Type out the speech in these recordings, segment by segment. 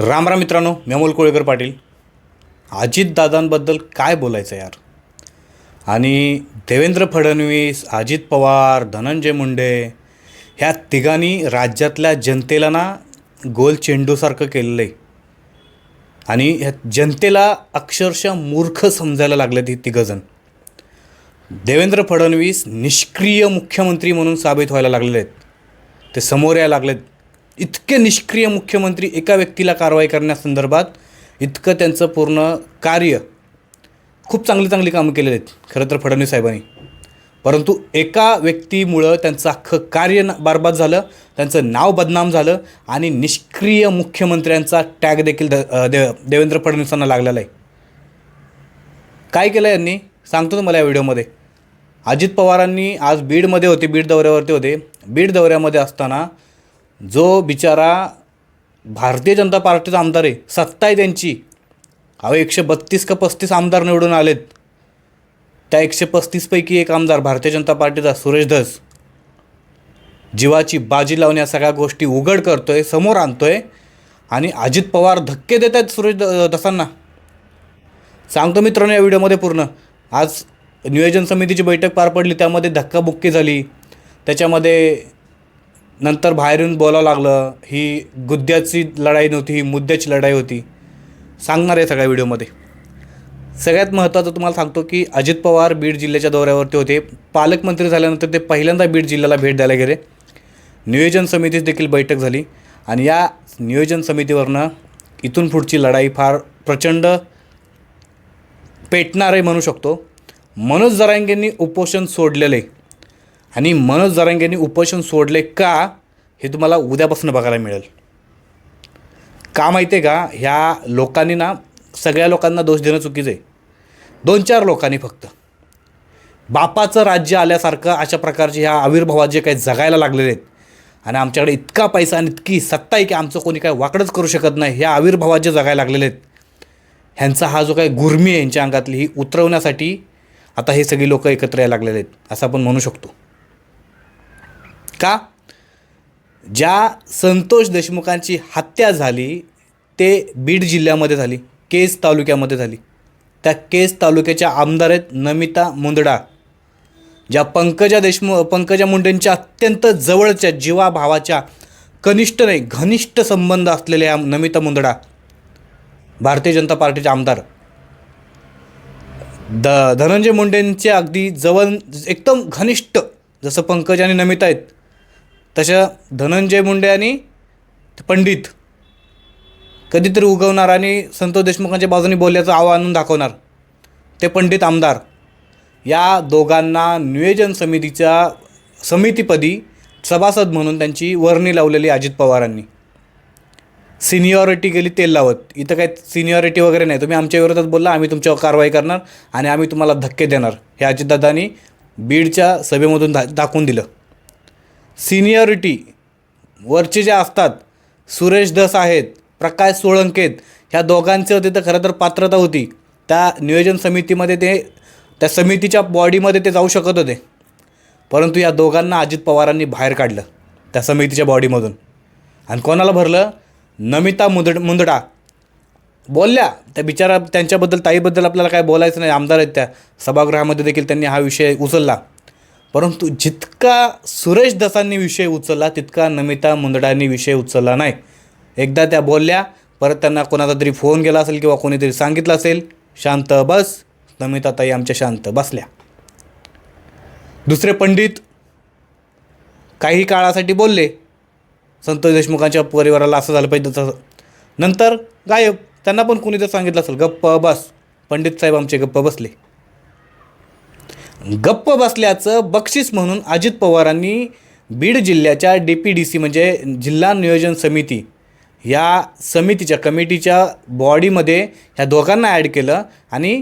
राम राम मित्रांनो मी अमोल कोळेकर पाटील. अजितदादांबद्दल काय बोलायचं यार? आणि देवेंद्र फडणवीस अजित पवार धनंजय मुंडे ह्या तिघांनी राज्यातल्या जनतेला ना गोल चेंडूसारखं केलेलं आहे. आणि ह्या जनतेला अक्षरशः मूर्ख समजायला लागलेत ही तिघंजण. देवेंद्र फडणवीस निष्क्रिय मुख्यमंत्री म्हणून साबित व्हायला लागलेले आहेत. ते समोर यायला लागलेत. इतके निष्क्रिय मुख्यमंत्री एका व्यक्तीला कारवाई करण्यासंदर्भात इतकं त्यांचं पूर्ण कार्य खूप चांगली चांगली कामं केलेली आहेत. खरं तर फडणवीस साहेबांनी. परंतु एका व्यक्तीमुळं त्यांचं अख्खं कार्य न- बरबाद झालं त्यांचं नाव बदनाम झालं आणि निष्क्रिय मुख्यमंत्र्यांचा टॅग देखील द दे देवेंद्र फडणवीसांना लागलेला आहे. काय केलं यांनी? सांगतो तुम्हाला या व्हिडिओमध्ये. अजित पवारांनी आज बीडमध्ये होते बीड दौऱ्यावरती होते. बीड दौऱ्यामध्ये असताना जो बिचारा भारतीय जनता पार्टीचा आमदार आहे सत्ता आहे त्यांची. अहो एकशे बत्तीस का पस्तीस आमदार निवडून आलेत. त्या एकशे पस्तीसपैकी एक आमदार भारतीय जनता पार्टीचा सुरेश धस. जीवाची बाजी लावून या सगळ्या गोष्टी उघड करतो आहे समोर आणतो आहे आणि अजित पवार धक्के देत आहेत सुरेश धसांना. सांगतो मित्रांनो या व्हिडिओमध्ये पूर्ण. आज नियोजन समितीची बैठक पार पडली त्यामध्ये धक्काबुक्की झाली. त्याच्यामध्ये नंतर बाहेरून बोलावं लागलं ही गुद्द्याची लढाई नव्हती ही मुद्द्याची लढाई होती. सांगणार आहे सगळ्या व्हिडिओमध्ये. सगळ्यात महत्त्वाचं तुम्हाला सांगतो की अजित पवार बीड जिल्ह्याच्या दौऱ्यावरती होते. पालकमंत्री झाल्यानंतर ते पहिल्यांदा बीड जिल्ह्याला भेट द्यायला गेले. नियोजन समितीत देखील बैठक झाली. आणि या नियोजन समितीवरनं इथून पुढची लढाई फार प्रचंड पेटणार आहे म्हणू शकतो. मनोज जरांगेंनी उपोषण सोडलेलं आहे. आणि मनोज जरांगेंनी उपोषण सोडले का हे तुम्हाला उद्यापासून बघायला मिळेल. का माहिती आहे का ह्या लोकांनी ना सगळ्या लोकांना दोष देणं चुकीचं आहे. दोन चार लोकांनी फक्त. बापाचं राज्य आल्यासारखं अशा प्रकारचे ह्या आविर्भावात जे काही जगायला लागलेले आहेत. आणि आमच्याकडे इतका पैसा आणि इतकी सत्ता आहे की आमचं कोणी काय वाकडंच करू शकत नाही ह्या आविर्भावात जे जगायला लागलेले आहेत. ह्यांचा हा जो काही गुर्मी आहे यांच्या अंगातली ही उतरवण्यासाठी आता हे सगळी लोक एकत्र यायला लागलेले आहेत असं आपण म्हणू शकतो. का? ज्या संतोष देशमुखांची हत्या झाली ते बीड जिल्ह्यामध्ये झाली केज तालुक्यामध्ये झाली. त्या केज तालुक्याच्या आमदार आहेत नमिता मुंदडा. ज्या पंकजा देशमुख पंकजा मुंडेंच्या अत्यंत जवळच्या जीवाभावाच्या कनिष्ठ नाही घनिष्ठ संबंध असलेल्या नमिता मुंदडा भारतीय जनता पार्टीचे आमदार. द धनंजय मुंडेंचे अगदी जवळ एकदम घनिष्ठ जसं पंकज आणि नमिता आहेत तशा धनंजय मुंडे आणि पंडित कधीतरी उगवणार आणि संतोष देशमुखांच्या बाजूने बोलल्याचं आव्हान दाखवणार ते पंडित आमदार. या दोघांना नियोजन समितीच्या समितीपदी सभासद म्हणून त्यांची वर्णी लावलेली अजित पवारांनी. सिनियॉरिटी गेली तेल लावत. इथं काय सिनियॉरिटी वगैरे नाही. तुम्ही आमच्या विरोधात बोलला आम्ही तुमच्यावर कारवाई करणार आणि आम्ही तुम्हाला धक्के देणार हे अजितदादांनी बीडच्या सभेमधून दा दाखवून दिलं. सिनियरिटी वरचे जे असतात सुरेश धस आहेत प्रकाश सोळंकेत ह्या दोघांचे होते तर खरं तर पात्रता होती. त्या नियोजन समितीमध्ये ते त्या समितीच्या बॉडीमध्ये ते जाऊ शकत होते. परंतु या दोघांना अजित पवारांनी बाहेर काढलं त्या समितीच्या बॉडीमधून. आणि कोणाला भरलं? नमिता मुंदड मुंदडा. बोलल्या त्या बिचारा त्यांच्याबद्दल ताईबद्दल आपल्याला काय बोलायचं नाही आमदार आहेत त्या. सभागृहामध्ये देखील त्यांनी हा विषय उचलला. परंतु जितका सुरेश दसांनी विषय उचलला तितका नमिता मुंदडांनी विषय उचलला नाही. एकदा त्या बोलल्या परत त्यांना कोणाचा तरी फोन गेला असेल किंवा कोणीतरी सांगितलं असेल शांत बस. नमिता ताई आमच्या शांत बसल्या. दुसरे पंडित काही काळासाठी बोलले संतोष देशमुखांच्या परिवाराला असं झालं पाहिजे तसं. नंतर गायब त्यांना पण कुणी जर सांगितलं असेल गप्प बस. पंडित साहेब आमचे गप्प बसले. गप्प बसल्याचं बक्षीस म्हणून अजित पवारांनी बीड जिल्ह्याच्या डी पी डी सी म्हणजे जिल्हा नियोजन समिती या समितीच्या कमिटीच्या बॉडीमध्ये ह्या दोघांना ॲड केलं आणि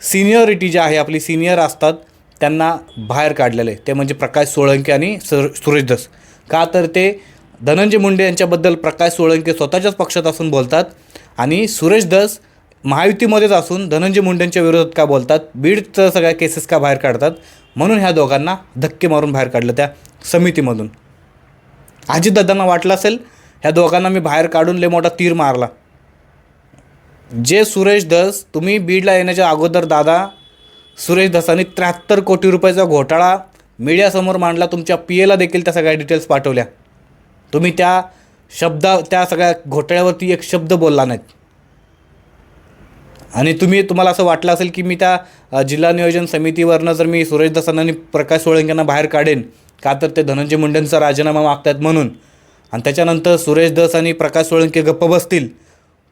सिनियरिटी जी आहे आपली सिनियर असतात त्यांना बाहेर काढलेलं आहे. ते म्हणजे प्रकाश सोळंके आणि सर सुरेशदस का तर ते धनंजय मुंडे यांच्याबद्दल प्रकाश सोळंके स्वतःच्याच पक्षात असून बोलतात आणि सुरेश धस महायुतीमध्येच असून धनंजय मुंडेंच्या विरोधात का बोलतात? बीडचं सगळ्या केसेस का बाहेर काढतात? म्हणून ह्या दोघांना धक्के मारून बाहेर काढलं त्या समितीमधून. अजितदादांना वाटलं असेल ह्या दोघांना मी बाहेर काढून लय मोठा तीर मारला. जे सुरेश धस तुम्ही बीडला येण्याच्या अगोदर दादा सुरेश धसांनी त्र्याहत्तर कोटी रुपयाचा घोटाळा मीडियासमोर मांडला तुमच्या पी एला देखील त्या सगळ्या डिटेल्स पाठवल्या. तुम्ही त्या शब्दा त्या सगळ्या घोटाळ्यावरती एक शब्द बोलला नाहीत. आणि तुम्ही तुम्हाला असं वाटलं असेल की मी त्या जिल्हा नियोजन समितीवरनं जर मी सुरेश दसांना आणि प्रकाश सोळंक्यांना बाहेर काढेन का तर ते धनंजय मुंडेंचा राजीनामा मागतात म्हणून. आणि त्याच्यानंतर सुरेश दस आणि प्रकाश सोळंके गप्प बसतील.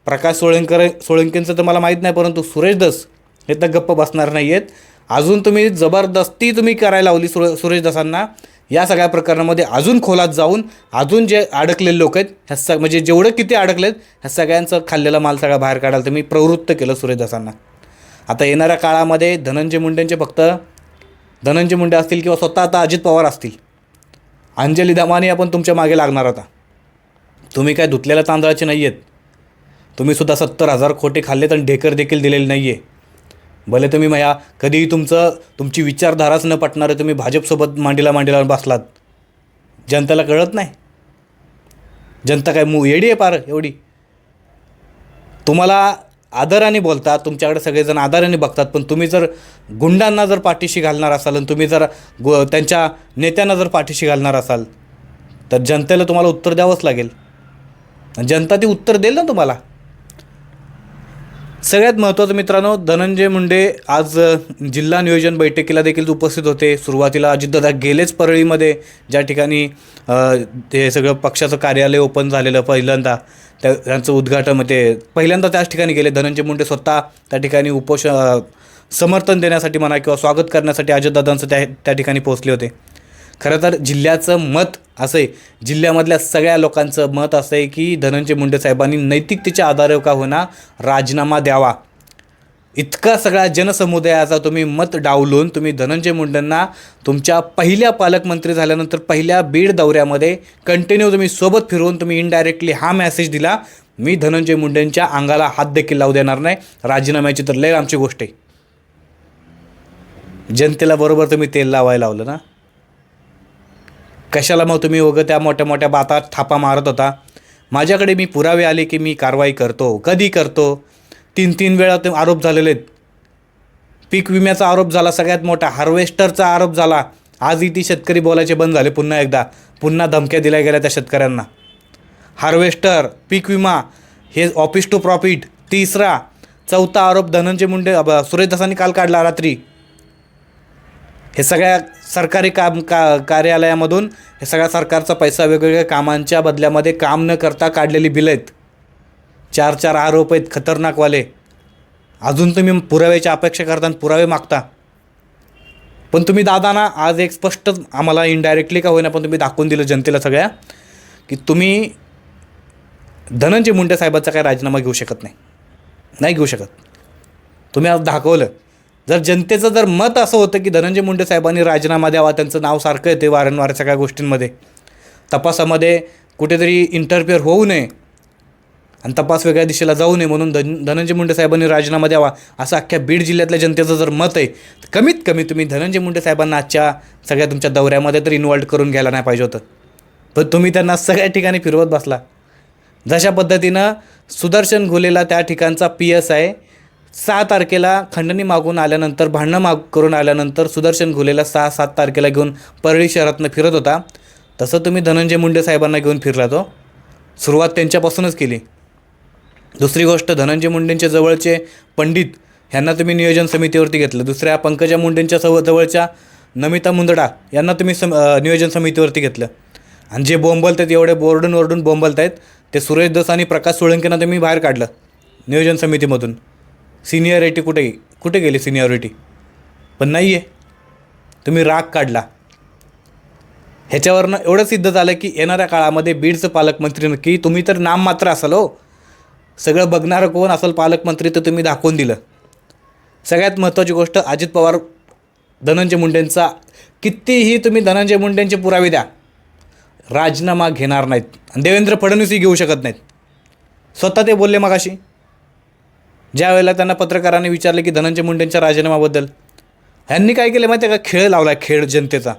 प्रकाश सोळंकर सोळंकेंचं तर मला माहीत नाही परंतु सुरेश दस हे तर गप्प बसणार नाही आहेत अजून तुम्ही जबरदस्ती तुम्ही करायला लावली सुरे सुरेश दसांना. या सगळ्या प्रकरणामध्ये अजून खोलात जाऊन अजून जे अडकलेले लोक आहेत ह्या स म्हणजे जेवढं किती अडकलेत ह्या सगळ्यांचं खाल्लेला माल सगळा बाहेर काढायला मी प्रवृत्त केलं सुरेशदासांना. आता येणाऱ्या काळामध्ये धनंजय मुंडेंचे फक्त धनंजय मुंडे असतील किंवा स्वतः आता अजित पवार असतील. अंजली दमानी आपण तुमच्या मागे लागणार आता. तुम्ही काय धुतलेल्या तांदळाचे नाही आहेत तुम्ही सुद्धा सत्तर हजार खोटे खाल्लेत आणि ढेकर देखील दिलेले नाही आहे भले तुम्ही मया कधीही तुमचं तुमची विचारधाराच न पटणारे तुम्ही भाजपसोबत मांडीला मांडीला बसलात. जनतेला कळत नाही. जनता काय मू येडी आहे पार एवढी. तुम्हाला आदराने बोलतात तुमच्याकडे सगळेजण आदराने बघतात पण तुम्ही जर गुंडांना जर पाठीशी घालणार असाल आणि तुम्ही जर गु त्यांच्या नेत्यांना जर पाठीशी घालणार असाल तर जनतेला तुम्हाला उत्तर द्यावंच लागेल. जनता ती उत्तर देईल ना तुम्हाला. सगळ्यात महत्त्वाचं मित्रांनो धनंजय मुंडे आज जिल्हा नियोजन बैठकीला देखील उपस्थित होते. सुरुवातीला अजितदादा गेलेच परळीमध्ये ज्या ठिकाणी ते सगळं पक्षाचं कार्यालय ओपन झालेलं पहिल्यांदा त्या त्यांचं उद्घाटन ते पहिल्यांदा त्याच ठिकाणी गेले. धनंजय मुंडे स्वतः त्या ठिकाणी उपोष समर्थन देण्यासाठी म्हणा किंवा स्वागत करण्यासाठी अजितदादांचं त्या त्या ठिकाणी पोहोचले होते. खरं तर जिल्ह्याचं मत असं आहे जिल्ह्यामधल्या सगळ्या लोकांचं मत असं आहे की धनंजय मुंडे साहेबांनी नैतिकतेच्या आधारे का होणार राजीनामा द्यावा. इतका सगळ्या जनसमुदायाचा तुम्ही मत डावलून तुम्ही धनंजय मुंडेंना तुमच्या पहिल्या पालकमंत्री झाल्यानंतर पहिल्या बीड दौऱ्यामध्ये कंटिन्यू तुम्ही सोबत फिरवून तुम्ही इनडायरेक्टली हा मेसेज दिला. मी धनंजय मुंडेंच्या अंगाला हात देखील लावू देणार नाही. राजीनाम्याची तर लय आमची गोष्ट आहे. जनतेला बरोबर तुम्ही तेल लावायला लावलं ना? कशाला मग तुम्ही वगं त्या मोठ्या मोठ्या बातात थापा मारत होता? माझ्याकडे मी पुरावे आले की मी कारवाई करतो. कधी करतो? तीन तीन वेळा ते आरोप झालेले आहेत. पीक विम्याचा आरोप झाला सगळ्यात मोठा हार्वेस्टरचा आरोप झाला. आजही ती शेतकरी बोलायचे बंद झाले पुन्हा एकदा. पुन्हा धमक्या दिल्या गेल्या त्या शेतकऱ्यांना. हार्वेस्टर पीक विमा हे ऑफिस टू प्रॉफिट तिसरा चौथा आरोप धनंजय मुंडे सुरेश दासांनी काल काढला रात्री. हे सगळ्या सरकारी काम का कार्यालयामधून हे सगळ्या सरकारचा पैसा वेगवेगळ्या कामांच्या बदल्यामध्ये काम न करता काढलेली बिलं आहेत. चार चार आरोप आहेत खतरनाकवाले. अजून तुम्ही पुराव्याची अपेक्षा करता आणि पुरावे मागता. पण तुम्ही दादाना आज एक स्पष्ट आम्हाला इनडायरेक्टली का होईना पण तुम्ही दाखवून दिलं जनतेला सगळ्या की तुम्ही धनंजय मुंडे साहेबाचा काय राजीनामा घेऊ शकत नाही. नाही घेऊ शकत. तुम्ही आज दाखवलं. जर जनतेचं जर मत असं होतं की धनंजय मुंडे साहेबांनी राजीनामा द्यावा त्यांचं नाव सारखं येते वारंवार सगळ्या गोष्टींमध्ये तपासामध्ये कुठेतरी इंटरफिअर होऊ नये आणि तपास वेगळ्या दिशेला जाऊ नये म्हणून धन धनंजय मुंडे साहेबांनी राजीनामा द्यावा असं अख्ख्या बीड जिल्ह्यातल्या जनतेचं जर मत आहे तर कमीत कमी तुम्ही धनंजय मुंडे साहेबांना आजच्या सगळ्या तुमच्या दौऱ्यामध्ये तर इन्वॉल्ड करून घ्यायला नाही पाहिजे होतं. पण तुम्ही त्यांना सगळ्या ठिकाणी फिरवत बसला. जशा पद्धतीनं सुदर्शन घुलेला त्या ठिकाणचा पी एस आहे सहा तारखेला खंडणी मागून आल्यानंतर भांडणं माग करून आल्यानंतर सुदर्शन घुलेला सहा सात तारखेला घेऊन परळी शहरातनं फिरत होता. तसं तुम्ही धनंजय मुंडे साहेबांना घेऊन फिरला तो. सुरुवात त्यांच्यापासूनच केली. दुसरी गोष्ट धनंजय मुंडेंच्या जवळचे पंडित ह्यांना तुम्ही नियोजन समितीवरती घेतलं. दुसऱ्या पंकजा मुंडेंच्या सव जवळच्या नमिता मुंदडा यांना तुम्ही सम नियोजन समितीवरती घेतलं. आणि जे बोंबलत आहेत एवढे बोरडून ओरडून बोंबलत आहेत ते सुरेश दस आणि प्रकाश सोळंकेंना तुम्ही बाहेर काढलं नियोजन समितीमधून. सिनियरिटी कुठे कुठे गेली सिनियरिटी? पण नाही आहे तुम्ही राग काढला. ह्याच्यावरनं एवढं सिद्ध झालं की येणाऱ्या काळामध्ये बीडचं पालकमंत्री नक्की तुम्ही तर नाम मात्र असाल हो. सगळं बघणारं कोण असेल पालकमंत्री तर तुम्ही दाखवून दिलं. सगळ्यात महत्त्वाची गोष्ट अजित पवार धनंजय मुंडेंचा. कितीही तुम्ही धनंजय मुंडेंचे पुरावे द्या राजीनामा घेणार नाहीत. आणि देवेंद्र फडणवीसही घेऊ शकत नाहीत. स्वतः ते बोलले मगाशी. ज्या वेळेला त्यांना पत्रकारांनी विचारले की धनंजय मुंडेंच्या राजीनामाबद्दल ह्यांनी काय केलं माहिती आहे का? खेळ लावला खेळ जनतेचा.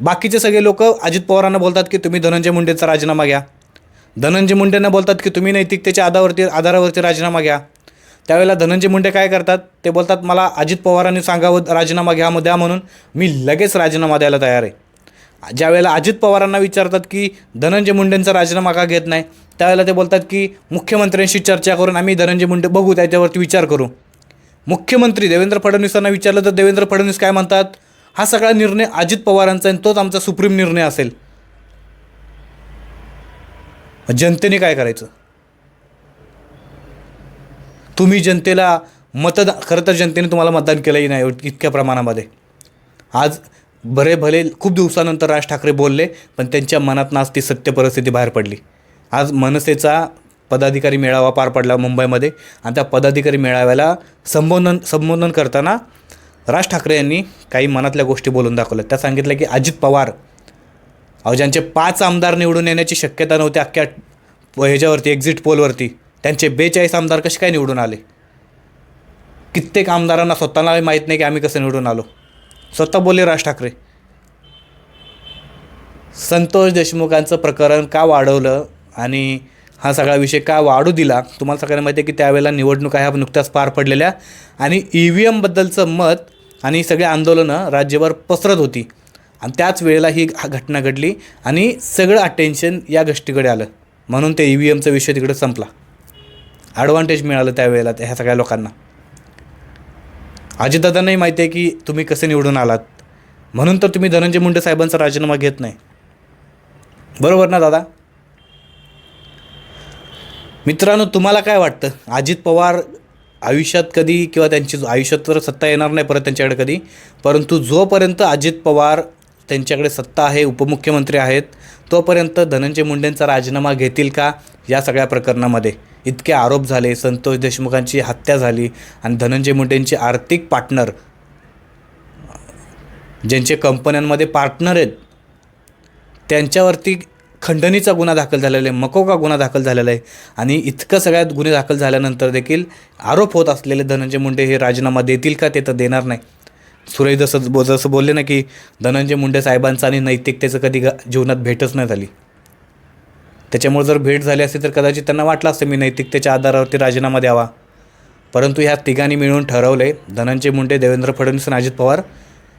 बाकीचे सगळे लोक अजित पवारांना बोलतात की तुम्ही धनंजय मुंडेंचा राजीनामा घ्या. धनंजय मुंडेंना बोलतात की तुम्ही नैतिकतेच्या आधारावरती आधारावरती राजीनामा घ्या. त्यावेळेला धनंजय मुंडे काय करतात? ते बोलतात मला अजित पवारांनी सांगावं राजीनामा घ्या द्या म्हणून मी लगेच राजीनामा द्यायला तयार आहे. ज्यावेळेला अजित पवारांना विचारतात की धनंजय मुंडेंचा राजीनामा का घेत नाही त्यावेळेला ते बोलतात की मुख्यमंत्र्यांशी चर्चा करून आम्ही धनंजय मुंडे बघू त्याच्यावरती विचार करू. मुख्यमंत्री देवेंद्र फडणवीसांना विचारलं तर देवेंद्र फडणवीस काय म्हणतात? हा सगळा निर्णय अजित पवारांचा आहे आणि तोच आमचा सुप्रीम निर्णय असेल. जनतेने काय करायचं? तुम्ही जनतेला मतदान खरं तर जनतेने तुम्हाला मतदान केलंही नाही इतक्या प्रमाणामध्ये. आज बरे भले खूप दिवसानंतर राज ठाकरे बोलले पण त्यांच्या मनात आज ती सत्य परिस्थिती बाहेर पडली. आज मनसेचा पदाधिकारी मेळावा पार पडला मुंबईमध्ये. आणि त्या पदाधिकारी मेळाव्याला संबोधन संबोधन करताना राज ठाकरे यांनी काही मनातल्या गोष्टी बोलून दाखवल्या. त्या सांगितल्या की अजित पवार अहो ज्यांचे पाच आमदार निवडून येण्याची शक्यता नव्हती अख्ख्या ह्याच्यावरती एक्झिट पोलवरती त्यांचे बेचाळीस आमदार कसे काय निवडून आले? कित्येक आमदारांना स्वतःला माहीत नाही की आम्ही कसं निवडून आलो. स्वतः बोलले राज ठाकरे संतोष देशमुखांचं प्रकरण का वाढवलं आणि हा सगळा विषय का वाढू दिला? तुम्हाला सगळ्यांना माहिती आहे की त्यावेळेला निवडणुका ह्या नुकत्याच पार पडलेल्या आणि ई व्ही एमबद्दलचं मत आणि सगळे आंदोलनं राज्यभर पसरत होती. आणि त्याच वेळेला ही घटना घडली आणि सगळं अटेन्शन या गोष्टीकडे आलं. म्हणून ते ई व्ही एमचा विषय तिकडे संपला. ॲडव्हान्टेज मिळालं त्यावेळेला त्या ह्या सगळ्या लोकांना. अजितदादांनाही माहिती आहे की तुम्ही कसे निवडून आलात. म्हणून तर तुम्ही धनंजय मुंडे साहेबांचा राजीनामा घेत नाही. बरोबर ना दादा? मित्रांनो तुम्हाला काय वाटतं? अजित पवार आयुष्यात कधी किंवा त्यांची आयुष्यात तर सत्ता येणार नाही परत त्यांच्याकडे कधी. परंतु जोपर्यंत अजित पवार त्यांच्याकडे सत्ता आहे उपमुख्यमंत्री आहेत तोपर्यंत धनंजय मुंडेंचा राजीनामा घेतील का? या सगळ्या प्रकरणामध्ये. इतके आरोप झाले संतोष देशमुखांची हत्या झाली आणि धनंजय मुंडेंचे आर्थिक पार्टनर ज्यांचे कंपन्यांमध्ये पार्टनर आहेत त्यांच्यावरती खंडणीचा गुन्हा दाखल झालेला आहे मकोका गुन्हा दाखल झालेला आहे आणि इतकं सगळ्यात गुन्हे दाखल झाल्यानंतर देखील आरोप होत असलेले धनंजय मुंडे हे राजीनामा देतील का ते तर देणार नाही. सुरेश जसं बो जसं बोलले ना की धनंजय मुंडे साहेबांचं आणि नैतिकतेचं कधी ग- जीवनात भेटच नाही झाली. त्याच्यामुळे जर भेट झाली असती तर कदाचित त्यांना वाटलं असतं मी नैतिकतेच्या आधारावरती राजीनामा द्यावा. परंतु ह्या तिघांनी मिळून ठरवले धनंजय मुंडे देवेंद्र फडणवीस आणि अजित पवार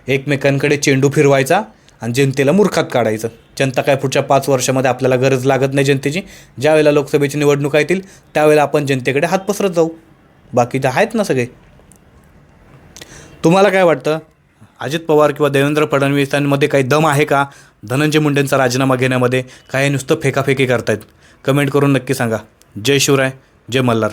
एकमेकांकडे चेंडू फिरवायचा आणि जनतेला मूर्खात काढायचं. जनता काय पुढच्या पाच वर्षामध्ये आपल्याला गरज लागत नाही जनतेची. ज्यावेळेला लोकसभेची निवडणुका येतील त्यावेळेला आपण जनतेकडे हात पसरत जाऊ. बाकी तर आहेत ना सगळे. तुम्हाला काय वाटतं? अजित पवार किंवा देवेंद्र फडणवीस यांमध्ये काही दम आहे का? धनंजय मुंडेंचा राजीनामा घेण्यामध्ये काही नुसतं फेकाफेकी करतायत. कमेंट करून नक्की सांगा. जय शिवराय जय मल्हार.